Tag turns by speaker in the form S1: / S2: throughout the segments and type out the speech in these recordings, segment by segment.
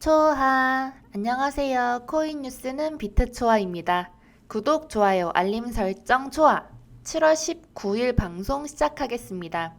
S1: 초하 안녕하세요. 코인 뉴스는 비트초아입니다. 구독, 좋아요, 알림 설정 초아 7월 19일 방송 시작하겠습니다.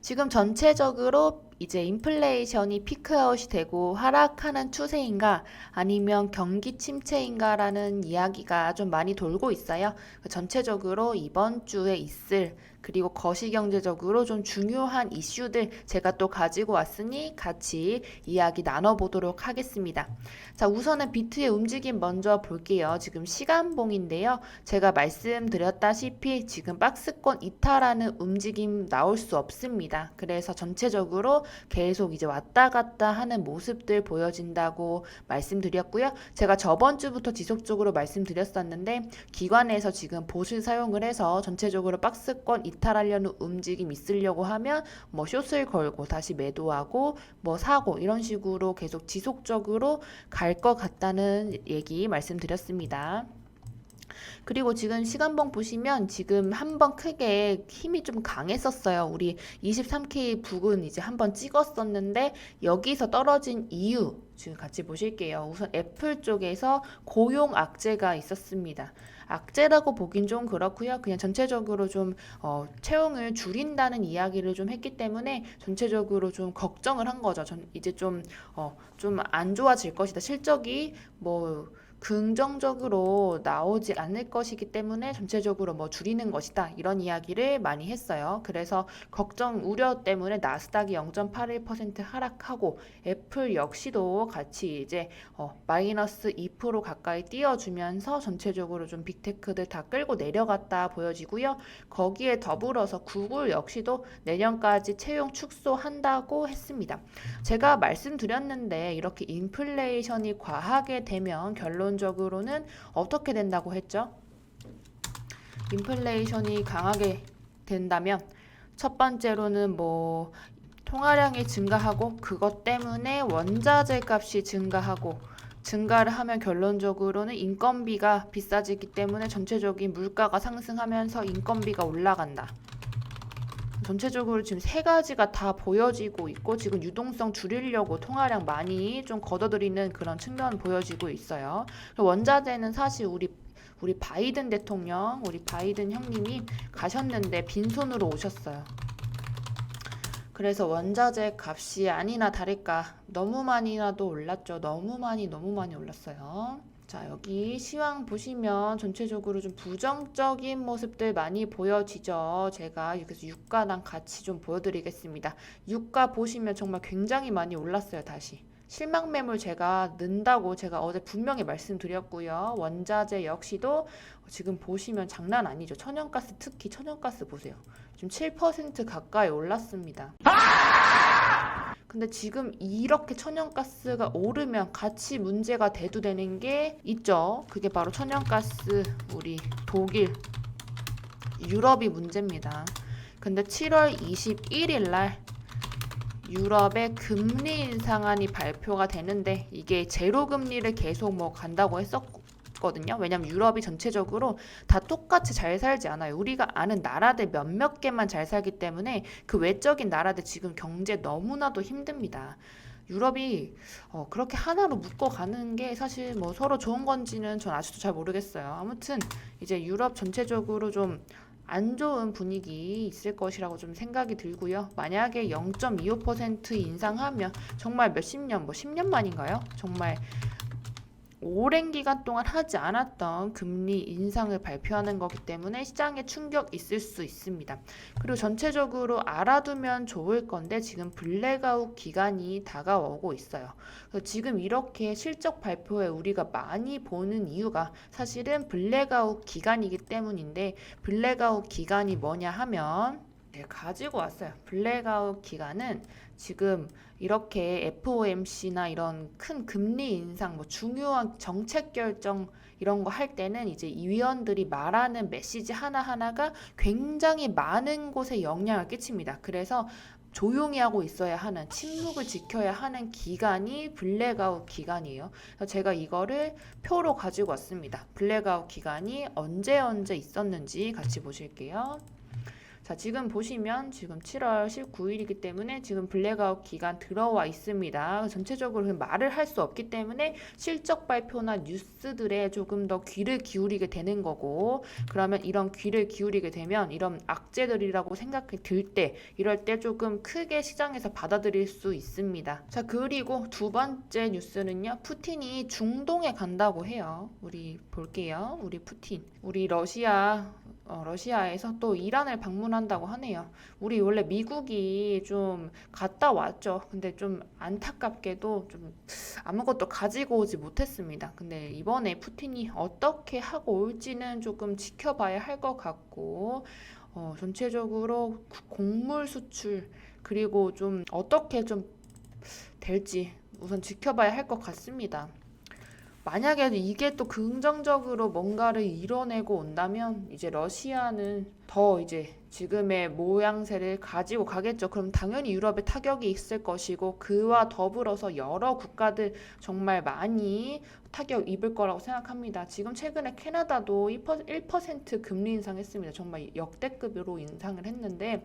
S1: 지금 전체적으로 이제 인플레이션이 피크아웃이 되고 하락하는 추세인가 아니면 경기 침체인가라는 이야기가 좀 많이 돌고 있어요. 그 전체적으로 이번 주에 있을 그리고 거시경제적으로 좀 중요한 이슈들 제가 또 가지고 왔으니 같이 이야기 나눠보도록 하겠습니다. 자, 우선은 비트의 움직임 먼저 볼게요. 지금 시간봉인데요. 제가 말씀드렸다시피 지금 박스권 이탈하는 움직임 나올 수 없습니다. 그래서 전체적으로 계속 이제 왔다 갔다 하는 모습들 보여진다고 말씀드렸고요. 제가 저번 주부터 지속적으로 말씀드렸었는데 기관에서 지금 보수 사용을 해서 전체적으로 박스권 이탈하려는 움직임 있으려고 하면 뭐 숏을 걸고 다시 매도하고 뭐 사고 이런 식으로 계속 지속적으로 갈 것 같다는 얘기 말씀드렸습니다. 그리고 지금 시간봉 보시면 지금 한 번 크게 힘이 좀 강했었어요. 우리 23K 북은 이제 한 번 찍었었는데 여기서 떨어진 이유 지금 같이 보실게요. 우선 애플 쪽에서 고용 악재가 있었습니다. 악재라고 보긴 좀 그렇고요. 그냥 전체적으로 좀 어, 채용을 줄인다는 이야기를 좀 했기 때문에 전체적으로 좀 걱정을 한 거죠. 전 이제 좀 어, 좀 안 좋아질 것이다. 실적이 뭐 긍정적으로 나오지 않을 것이기 때문에 전체적으로 뭐 줄이는 것이다 이런 이야기를 많이 했어요. 그래서 걱정 우려 때문에 나스닥이 0.81% 하락하고 애플 역시도 같이 이제 어, 마이너스 2% 가까이 띄워주면서 전체적으로 좀 빅테크들 다 끌고 내려갔다 보여지고요. 거기에 더불어서 구글 역시도 내년까지 채용 축소한다고 했습니다. 제가 말씀드렸는데 이렇게 인플레이션이 과하게 되면 결론 적으로는 어떻게 된다고 했죠? 인플레이션이 강하게 된다면 첫 번째로는 뭐 통화량이 증가하고 그것 때문에 원자재 값이 증가하고 증가를 하면 결론적으로는 인건비가 비싸지기 때문에 전체적인 물가가 상승하면서 인건비가 올라간다. 전체적으로 지금 세 가지가 다 보여지고 있고 지금 유동성 줄이려고 통화량 많이 좀 걷어들이는 그런 측면 보여지고 있어요. 원자재는 사실 우리 우리 바이든 대통령, 우리 바이든 형님이 가셨는데 빈손으로 오셨어요. 그래서 원자재 값이 아니나 다를까 너무 많이나도 올랐죠. 너무 많이 너무 많이 올랐어요. 자, 여기 시황 보시면 전체적으로 좀 부정적인 모습들 많이 보여지죠. 제가 여기서 유가랑 같이 좀 보여드리겠습니다. 유가 보시면 정말 굉장히 많이 올랐어요, 다시. 실망 매물 제가 는다고 제가 어제 분명히 말씀드렸고요. 원자재 역시도 지금 보시면 장난 아니죠. 천연가스 특히 천연가스 보세요. 지금 7% 가까이 올랐습니다. 근데 지금 이렇게 천연가스가 오르면 같이 문제가 대두되는 게 있죠. 그게 바로 천연가스 우리 독일, 유럽이 문제입니다. 근데 7월 21일 날 유럽의 금리 인상안이 발표가 되는데 이게 제로 금리를 계속 뭐 간다고 했었 거든요. 왜냐면 유럽이 전체적으로 다 똑같이 잘 살지 않아요. 우리가 아는 나라들 몇몇 개만 잘 살기 때문에 그 외적인 나라들 지금 경제 너무나도 힘듭니다. 유럽이 어, 그렇게 하나로 묶어가는 게 사실 뭐 서로 좋은 건지는 전 아직도 잘 모르겠어요. 아무튼 이제 유럽 전체적으로 좀 안 좋은 분위기 있을 것이라고 좀 생각이 들고요. 만약에 0.25% 인상하면 정말 몇십 년, 뭐 10년 만인가요? 정말 오랜 기간 동안 하지 않았던 금리 인상을 발표하는 거기 때문에 시장에 충격 있을 수 있습니다. 그리고 전체적으로 알아두면 좋을 건데 지금 블랙아웃 기간이 다가오고 있어요. 지금 이렇게 실적 발표에 우리가 많이 보는 이유가 사실은 블랙아웃 기간이기 때문인데 블랙아웃 기간이 뭐냐 하면 네, 가지고 왔어요. 블랙아웃 기간은 지금 이렇게 FOMC나 이런 큰 금리 인상, 뭐 중요한 정책 결정 이런 거 할 때는 이제 이 위원들이 말하는 메시지 하나하나가 굉장히 많은 곳에 영향을 끼칩니다. 그래서 조용히 하고 있어야 하는 침묵을 지켜야 하는 기간이 블랙아웃 기간이에요. 제가 이거를 표로 가지고 왔습니다. 블랙아웃 기간이 언제 언제 있었는지 같이 보실게요. 자, 지금 보시면 지금 7월 19일이기 때문에 지금 블랙아웃 기간 들어와 있습니다. 전체적으로 말을 할 수 없기 때문에 실적 발표나 뉴스들에 조금 더 귀를 기울이게 되는 거고 그러면 이런 귀를 기울이게 되면 이런 악재들이라고 생각이 들 때 이럴 때 조금 크게 시장에서 받아들일 수 있습니다. 자, 그리고 두 번째 뉴스는요. 푸틴이 중동에 간다고 해요. 우리 볼게요. 우리 푸틴. 우리 러시아 어, 러시아에서 또 이란을 방문한다고 하네요. 우리 원래 미국이 좀 갔다 왔죠. 근데 좀 안타깝게도 좀 아무것도 가지고 오지 못했습니다. 근데 이번에 푸틴이 어떻게 하고 올지는 조금 지켜봐야 할 것 같고, 어, 전체적으로 구- 곡물 수출, 그리고 좀 어떻게 좀 될지 우선 지켜봐야 할 것 같습니다. 만약에 이게 또 긍정적으로 뭔가를 이뤄내고 온다면 이제 러시아는 더 이제 지금의 모양새를 가지고 가겠죠. 그럼 당연히 유럽에 타격이 있을 것이고 그와 더불어서 여러 국가들 정말 많이 타격 입을 거라고 생각합니다. 지금 최근에 캐나다도 1% 금리 인상했습니다. 정말 역대급으로 인상을 했는데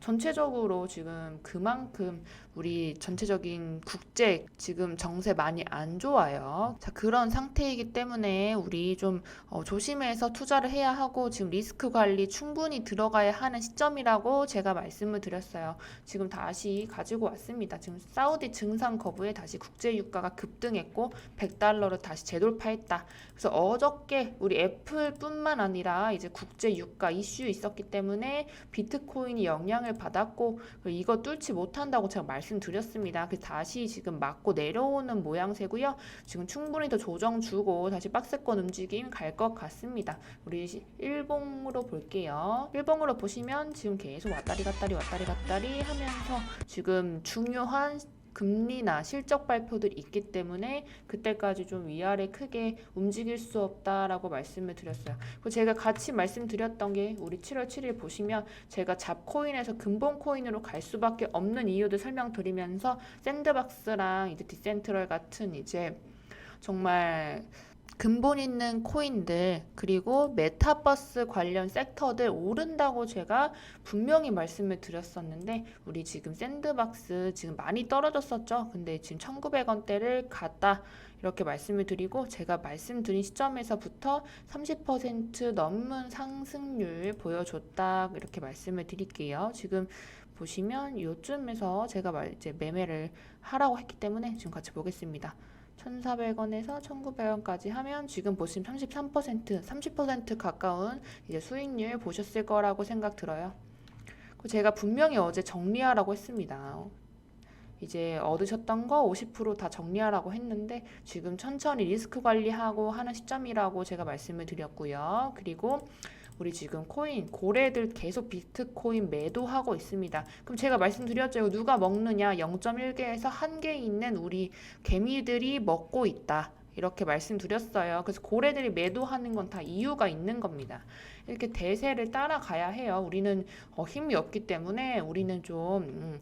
S1: 전체적으로 지금 그만큼 우리 전체적인 국제 지금 정세 많이 안 좋아요. 자, 그런 상태이기 때문에 우리 좀 어, 조심해서 투자를 해야 하고 지금 리스크 관리 충분히 들어가야 하는 시점이라고 제가 말씀을 드렸어요. 지금 다시 가지고 왔습니다. 지금 사우디 증상 거부에 다시 국제 유가가 급등했고 100달러를 다시 재돌파했다. 그래서 어저께 우리 애플뿐만 아니라 이제 국제 유가 이슈 있었기 때문에 비트코인이 영향을 받았고 이거 뚫지 못한다고 제가 말 씀드렸습니다. 그래서 다시 지금 맞고 내려오는 모양새고요. 지금 충분히 더 조정 주고 다시 박스권 움직임 갈 것 같습니다. 우리 시- 일봉으로 볼게요. 일봉으로 보시면 지금 계속 왔다리 갔다리 왔다리 갔다리 하면서 지금 중요한 금리나 실적 발표들이 있기 때문에 그때까지 좀 위아래 크게 움직일 수 없다라고 말씀을 드렸어요. 그리고 제가 같이 말씀드렸던 게 우리 7월 7일 보시면 제가 잡코인에서 근본 코인으로 갈 수밖에 없는 이유들 설명드리면서 샌드박스랑 이제 디센트럴 같은 이제 정말 근본 있는 코인들 그리고 메타버스 관련 섹터들 오른다고 제가 분명히 말씀을 드렸었는데 우리 지금 샌드박스 지금 많이 떨어졌었죠. 근데 지금 1,900원대를 갔다 이렇게 말씀을 드리고 제가 말씀드린 시점에서부터 30% 넘는 상승률 보여줬다 이렇게 말씀을 드릴게요. 지금 보시면 요쯤에서 제가 말 이제 매매를 하라고 했기 때문에 지금 같이 보겠습니다. 1,400원에서 1,900원까지 하면 지금 보시면 33%, 30% 가까운 이제 수익률 보셨을 거라고 생각 들어요. 제가 분명히 어제 정리하라고 했습니다. 이제 얻으셨던 거 50%다 정리하라고 했는데 지금 천천히 리스크 관리하고 하는 시점이라고 제가 말씀을 드렸고요. 그리고 우리 지금 코인 고래들 계속 비트코인 매도하고 있습니다. 그럼 제가 말씀드렸죠. 누가 먹느냐? 0.1개에서 1개 있는 우리 개미들이 먹고 있다. 이렇게 말씀드렸어요. 그래서 고래들이 매도하는 건 다 이유가 있는 겁니다. 이렇게 대세를 따라가야 해요. 우리는 어, 힘이 없기 때문에 우리는 좀 음,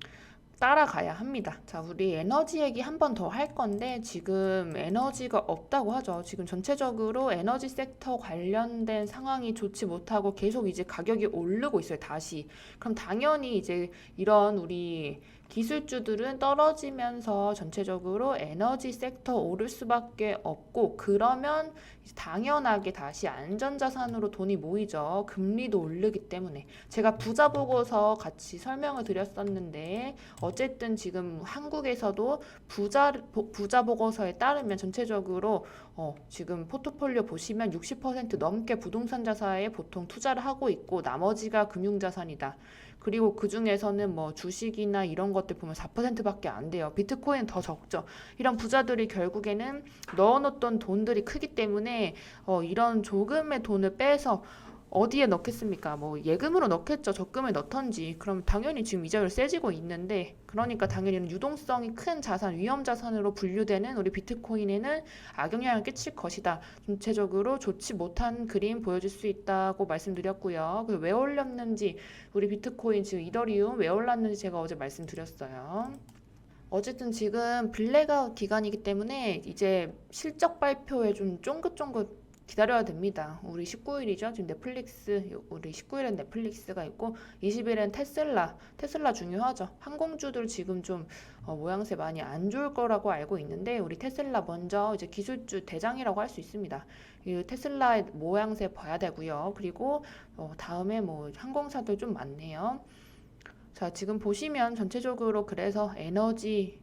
S1: 따라가야 합니다. 자, 우리 에너지 얘기 한 번 더 할 건데 지금 에너지가 없다고 하죠. 지금 전체적으로 에너지 섹터 관련된 상황이 좋지 못하고 계속 이제 가격이 오르고 있어요. 다시. 그럼 당연히 이제 이런 우리 기술주들은 떨어지면서 전체적으로 에너지 섹터 오를 수밖에 없고 그러면 당연하게 다시 안전자산으로 돈이 모이죠. 금리도 오르기 때문에 제가 부자 보고서 같이 설명을 드렸었는데 어쨌든 지금 한국에서도 부자 부자 보고서에 따르면 전체적으로 어, 지금 포트폴리오 보시면 60% 넘게 부동산 자산에 보통 투자를 하고 있고 나머지가 금융 자산이다. 그리고 그 중에서는 뭐 주식이나 이런 것들 보면 4%밖에 안 돼요. 비트코인 더 적죠. 이런 부자들이 결국에는 넣어놓던 돈들이 크기 때문에 어, 이런 조금의 돈을 빼서 어디에 넣겠습니까? 뭐 예금으로 넣겠죠. 적금에 넣던지. 그럼 당연히 지금 이자율 세지고 있는데 그러니까 당연히 유동성이 큰 자산, 위험 자산으로 분류되는 우리 비트코인에는 악영향을 끼칠 것이다. 전체적으로 좋지 못한 그림 보여줄 수 있다고 말씀드렸고요. 그왜 올렸는지 우리 비트코인 지금 이더리움 왜 올랐는지 제가 어제 말씀드렸어요. 어쨌든 지금 블랙아웃 기간이기 때문에 이제 실적 발표에 좀 쫑긋쫑긋 기다려야 됩니다. 우리 19일이죠. 지금 넷플릭스 우리 19일엔 넷플릭스가 있고 20일엔 테슬라. 테슬라 중요하죠. 항공주들 지금 좀 어, 모양새 많이 안 좋을 거라고 알고 있는데 우리 테슬라 먼저 이제 기술주 대장이라고 할 수 있습니다. 이 테슬라의 모양새 봐야 되고요. 그리고 어, 다음에 뭐 항공사들 좀 많네요. 자, 지금 보시면 전체적으로 그래서 에너지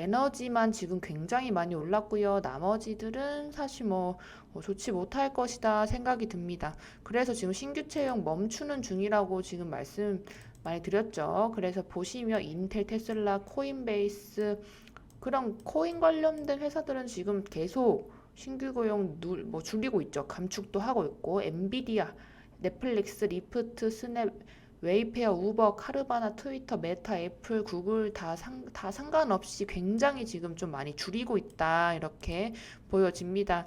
S1: 에너지만 지금 굉장히 많이 올랐고요. 나머지들은 사실 뭐 어, 좋지 못할 것이다 생각이 듭니다. 그래서 지금 신규 채용 멈추는 중이라고 지금 말씀 많이 드렸죠. 그래서 보시면 인텔, 테슬라, 코인베이스 그런 코인 관련된 회사들은 지금 계속 신규 고용 눌, 뭐 줄이고 있죠. 감축도 하고 있고 엔비디아, 넷플릭스, 리프트, 스냅, 웨이페어, 우버, 카르바나, 트위터, 메타, 애플, 구글 다 상, 다 상관없이 굉장히 지금 좀 많이 줄이고 있다. 이렇게 보여집니다.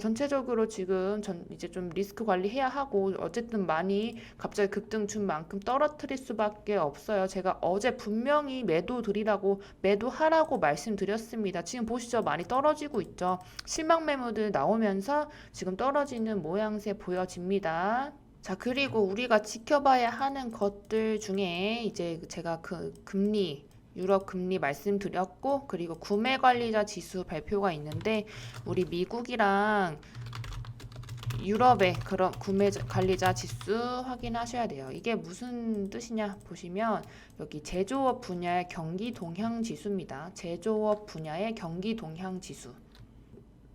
S1: 전체적으로 지금 전 이제 좀 리스크 관리해야 하고 어쨌든 많이 갑자기 급등 준 만큼 떨어뜨릴 수밖에 없어요. 제가 어제 분명히 매도 드리라고 매도하라고 말씀드렸습니다. 지금 보시죠. 많이 떨어지고 있죠. 실망 매물들 나오면서 지금 떨어지는 모양새 보여집니다. 자, 그리고 우리가 지켜봐야 하는 것들 중에 이제 제가 그 금리, 유럽 금리 말씀드렸고, 그리고 구매 관리자 지수 발표가 있는데, 우리 미국이랑 유럽의 그런 구매 관리자 지수 확인하셔야 돼요. 이게 무슨 뜻이냐 보시면 여기 제조업 분야의 경기 동향 지수입니다. 제조업 분야의 경기 동향 지수.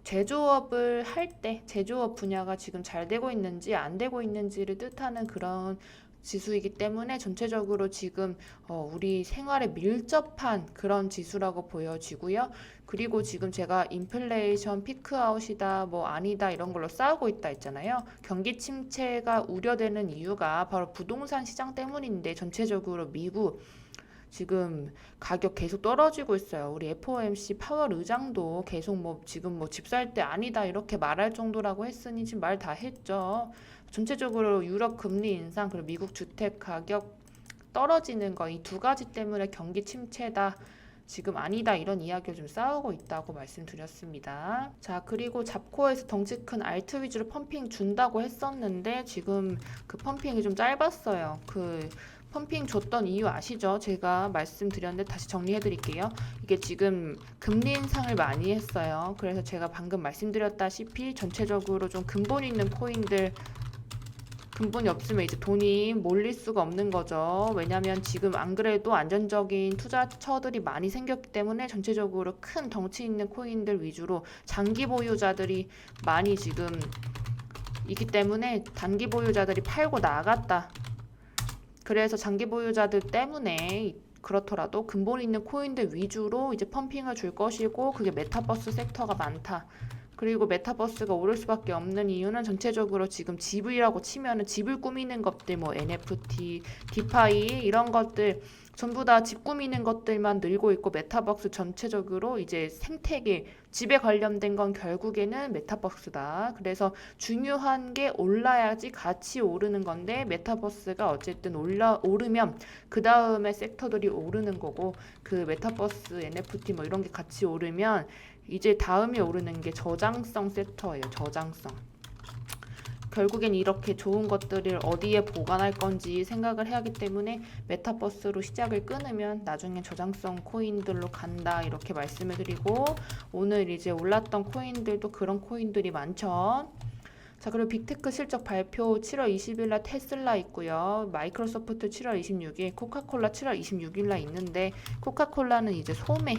S1: 제조업을 할 때 제조업 분야가 지금 잘 되고 있는지 안 되고 있는지를 뜻하는 그런 지수이기 때문에 전체적으로 지금 어, 우리 생활에 밀접한 그런 지수라고 보여지고요. 그리고 지금 제가 인플레이션 피크아웃이다, 뭐 아니다 이런 걸로 싸우고 있다 했잖아요. 경기 침체가 우려되는 이유가 바로 부동산 시장 때문인데 전체적으로 미국 지금 가격 계속 떨어지고 있어요. 우리 FOMC 파월 의장도 계속 뭐 지금 뭐 집 살 때 아니다 이렇게 말할 정도라고 했으니 지금 말 다 했죠. 전체적으로 유럽 금리 인상 그리고 미국 주택 가격 떨어지는 거 이 두 가지 때문에 경기 침체다. 지금 아니다 이런 이야기를 좀 싸우고 있다고 말씀드렸습니다. 자 그리고 잡코에서 덩치 큰 알트 위주로 펌핑 준다고 했었는데 지금 그 펌핑이 좀 짧았어요. 그 펌핑 줬던 이유 아시죠? 제가 말씀드렸는데 다시 정리해 드릴게요. 이게 지금 금리 인상을 많이 했어요. 그래서 제가 방금 말씀드렸다시피 전체적으로 좀 근본 있는 코인들 근본이 없으면 이제 돈이 몰릴 수가 없는 거죠. 왜냐면 지금 안 그래도 안전적인 투자처들이 많이 생겼기 때문에 전체적으로 큰 덩치 있는 코인들 위주로 장기 보유자들이 많이 지금 있기 때문에 단기 보유자들이 팔고 나갔다. 그래서 장기 보유자들 때문에 그렇더라도 근본 있는 코인들 위주로 이제 펌핑을 줄 것이고 그게 메타버스 섹터가 많다. 그리고 메타버스가 오를 수밖에 없는 이유는 전체적으로 지금 집이라고 치면은 집을 꾸미는 것들 뭐 NFT, 디파이 이런 것들 전부 다 집 꾸미는 것들만 늘고 있고 메타버스 전체적으로 이제 생태계 집에 관련된 건 결국에는 메타버스다. 그래서 중요한 게 올라야지 같이 오르는 건데 메타버스가 어쨌든 올라 오르면 그 다음에 섹터들이 오르는 거고 그 메타버스 NFT 뭐 이런 게 같이 오르면 이제 다음에 오르는 게 저장성 섹터예요. 저장성. 결국엔 이렇게 좋은 것들을 어디에 보관할 건지 생각을 해야 하기 때문에 메타버스로 시작을 끊으면 나중에 저장성 코인들로 간다 이렇게 말씀을 드리고 오늘 이제 올랐던 코인들도 그런 코인들이 많죠. 자, 그리고 빅테크 실적 발표 7월 20일 날 테슬라 있고요. 마이크로소프트 7월 26일, 코카콜라 7월 26일 날 있는데 코카콜라는 이제 소매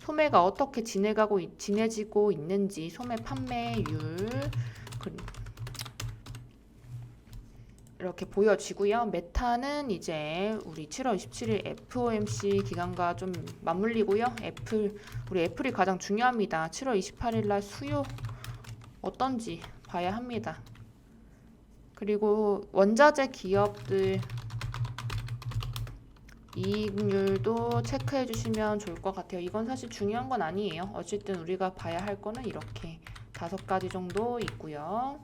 S1: 소매가 어떻게 지내가고 있- 지내지고 있는지 소매 판매율 이렇게 보여지고요. 메타는 이제 우리 7월 27일 FOMC 기간과 좀 맞물리고요. 애플 우리 애플이 가장 중요합니다. 7월 28일 날 수요 어떤지 봐야 합니다. 그리고 원자재 기업들 이익률도 체크해 주시면 좋을 것 같아요. 이건 사실 중요한 건 아니에요. 어쨌든 우리가 봐야 할 거는 이렇게 다섯 가지 정도 있고요.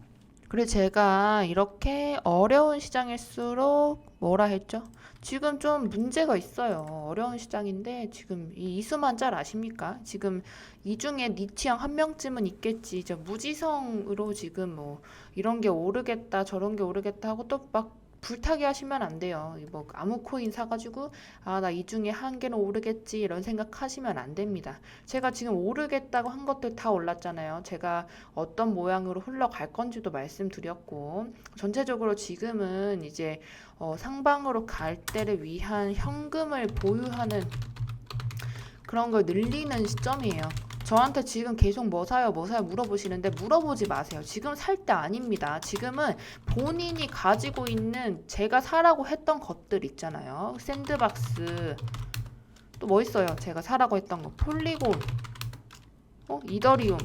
S1: 그래 제가 이렇게 어려운 시장일수록 뭐라 했죠? 지금 좀 문제가 있어요. 어려운 시장인데 지금 이 이수만 짤 아십니까? 지금 이 중에 니 취향 한 명쯤은 있겠지. 이제 무지성으로 지금 뭐 이런 게 오르겠다 저런 게 오르겠다 하고 또막 불타게 하시면 안 돼요. 이뭐 아무 코인 사가지고 아 나 이 중에 한 개는 오르겠지 이런 생각하시면 안 됩니다. 제가 지금 오르겠다고 한 것들 다 올랐잖아요. 제가 어떤 모양으로 흘러갈 건지도 말씀드렸고 전체적으로 지금은 이제 어, 상방으로 갈 때를 위한 현금을 보유하는 그런 걸 늘리는 시점이에요. 저한테 지금 계속 뭐 사요, 뭐 사요 물어보시는데 물어보지 마세요. 지금 살 때 아닙니다. 지금은 본인이 가지고 있는 제가 사라고 했던 것들 있잖아요. 샌드박스 또 뭐 있어요? 제가 사라고 했던 거 폴리곤, 어 이더리움,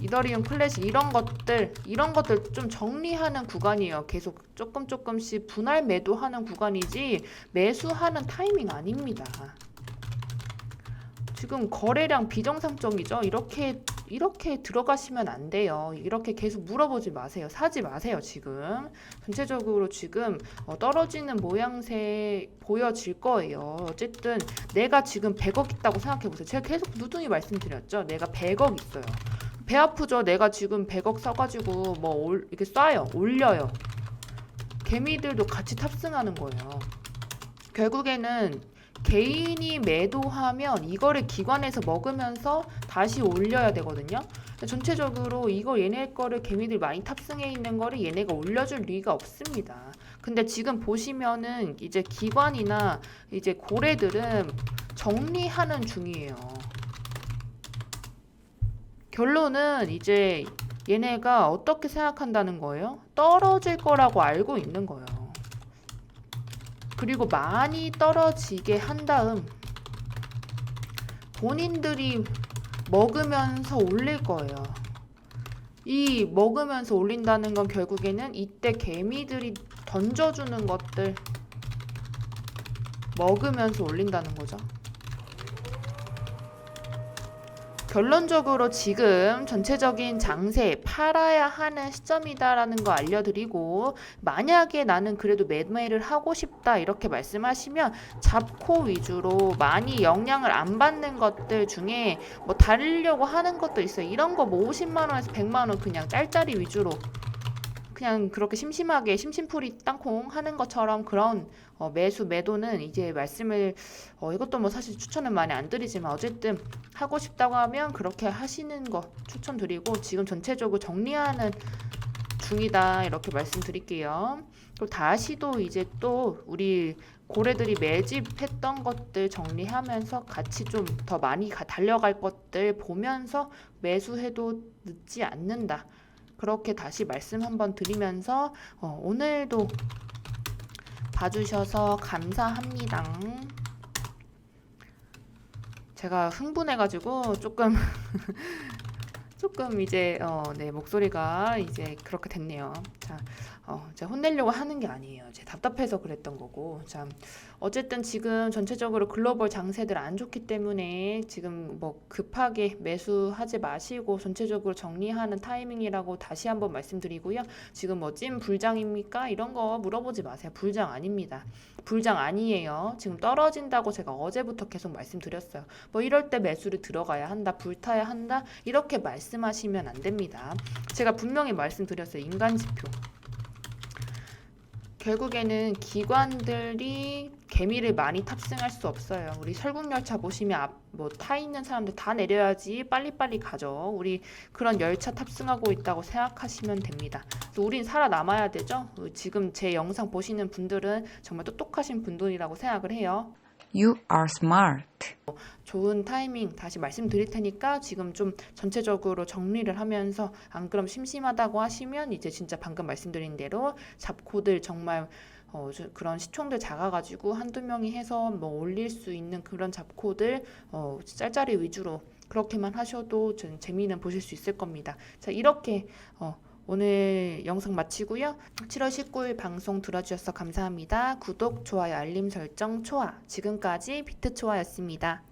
S1: 이더리움 클래식 이런 것들 이런 것들 좀 정리하는 구간이에요. 계속 조금 조금씩 분할 매도하는 구간이지 매수하는 타이밍 아닙니다. 지금 거래량 비정상적이죠. 이렇게 이렇게 들어가시면 안 돼요. 이렇게 계속 물어보지 마세요. 사지 마세요. 지금 전체적으로 지금 어, 떨어지는 모양새 보여질 거예요. 어쨌든 내가 지금 100억 있다고 생각해 보세요. 제가 계속 누둥이 말씀드렸죠. 내가 100억 있어요. 배 아프죠. 내가 지금 100억 써가지고 뭐 올, 이렇게 쏴요. 올려요. 개미들도 같이 탑승하는 거예요. 결국에는 개인이 매도하면 이거를 기관에서 먹으면서 다시 올려야 되거든요. 전체적으로 이거 얘네 거를 개미들 많이 탑승해 있는 거를 얘네가 올려줄 리가 없습니다. 근데 지금 보시면은 이제 기관이나 이제 고래들은 정리하는 중이에요. 결론은 이제 얘네가 어떻게 생각한다는 거예요? 떨어질 거라고 알고 있는 거예요. 그리고 많이 떨어지게 한 다음 본인들이 먹으면서 올릴 거예요. 이 먹으면서 올린다는 건 결국에는 이때 개미들이 던져주는 것들 먹으면서 올린다는 거죠. 결론적으로 지금 전체적인 장세 팔아야 하는 시점이다라는 거 알려드리고 만약에 나는 그래도 매매를 하고 싶다 이렇게 말씀하시면 잡코 위주로 많이 영향을 안 받는 것들 중에 뭐 달리려고 하는 것도 있어요. 이런 거 뭐 50만 원에서 100만 원 그냥 짤짤이 위주로 그냥 그렇게 심심하게 심심풀이 땅콩 하는 것처럼 그런 어, 매수 매도는 이제 말씀을 어, 이것도 뭐 사실 추천은 많이 안 드리지만 어쨌든 하고 싶다고 하면 그렇게 하시는 거 추천드리고 지금 전체적으로 정리하는 중이다 이렇게 말씀드릴게요. 그리고 다시 또 이제 또 우리 고래들이 매집했던 것들 정리하면서 같이 좀 더 많이 가- 달려갈 것들 보면서 매수해도 늦지 않는다. 그렇게 다시 말씀 한번 드리면서 어, 오늘도 봐주셔서 감사합니다. 제가 흥분해가지고 조금 조금 이제 어, 네 목소리가 이제 그렇게 됐네요. 자, 어, 제가 혼내려고 하는 게 아니에요. 제 답답해서 그랬던 거고. 자, 어쨌든 지금 전체적으로 글로벌 장세들 안 좋기 때문에 지금 뭐 급하게 매수하지 마시고 전체적으로 정리하는 타이밍이라고 다시 한번 말씀드리고요. 지금 뭐 찐 불장입니까? 이런 거 물어보지 마세요. 불장 아닙니다. 불장 아니에요. 지금 떨어진다고 제가 어제부터 계속 말씀드렸어요. 뭐 이럴 때 매수를 들어가야 한다, 불타야 한다, 이렇게 말씀하시면 안 됩니다. 제가 분명히 말씀드렸어요. 인간 지표. 결국에는 기관들이 개미를 많이 탑승할 수 없어요. 우리 설국열차 보시면 앞, 뭐타 있는 사람들 다 내려야지 빨리빨리 가죠. 우리 그런 열차 탑승하고 있다고 생각하시면 됩니다. 그래서 우린 살아남아야 되죠. 어, 지금 제 영상 보시는 분들은 정말 똑똑하신 분들이라고 생각을 해요.
S2: You are smart.
S1: 좋은 타이밍 다시 말씀드릴 테니까 지금 좀 전체적으로 정리를 하면서 안 그럼 심심하다고 하시면 이제 진짜 방금 말씀드린 대로 잡코들 정말 어, 저- 그런 시총들 작아가지고 한두 명이 해서 뭐 올릴 수 있는 그런 잡코들 어, 짤짤이 위주로 그렇게만 하셔도 전 재미는 보실 수 있을 겁니다. 자 이렇게 어, 오늘 영상 마치고요. 7월 19일 방송 들어주셔서 감사합니다. 구독, 좋아요, 알림 설정, 초아. 지금까지 비트 초아였습니다.